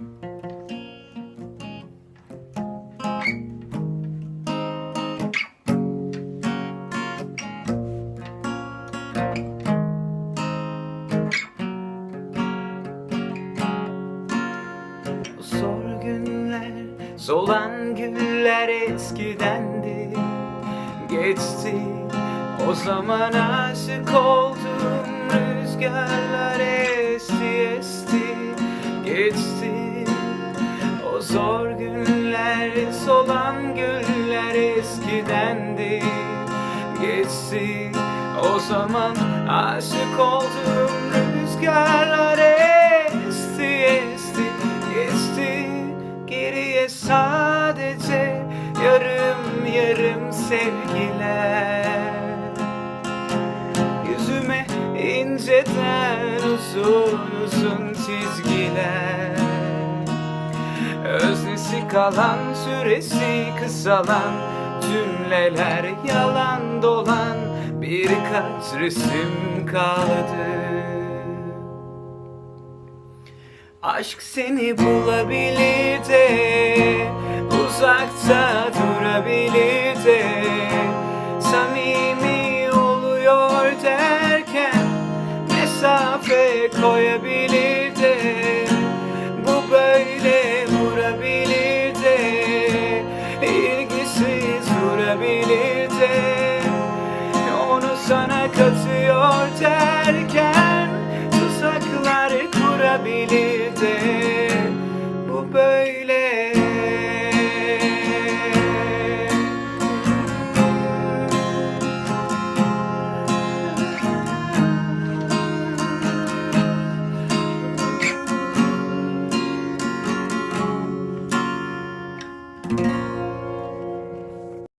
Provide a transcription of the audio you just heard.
Zor günler, solan güller eskidendi. Geçti, o zaman aşık oldum. Rüzgarlar esti esti. Geçti, zor günler, solan güller eskidendi. Geçti, o zaman aşık oldum Rüzgarlar esti esti. Geçti, geriye sadece yarım yarım sevgiler. Yüzüme inceden uzun uzun çizgiler Öznesi kalan süresi kısalan Cümleler yalan dolan Birkaç resim kaldı. Aşk seni bulabilir de Uzakta durabilir de Samimi oluyor derken Mesafe koyabilir katıyor derken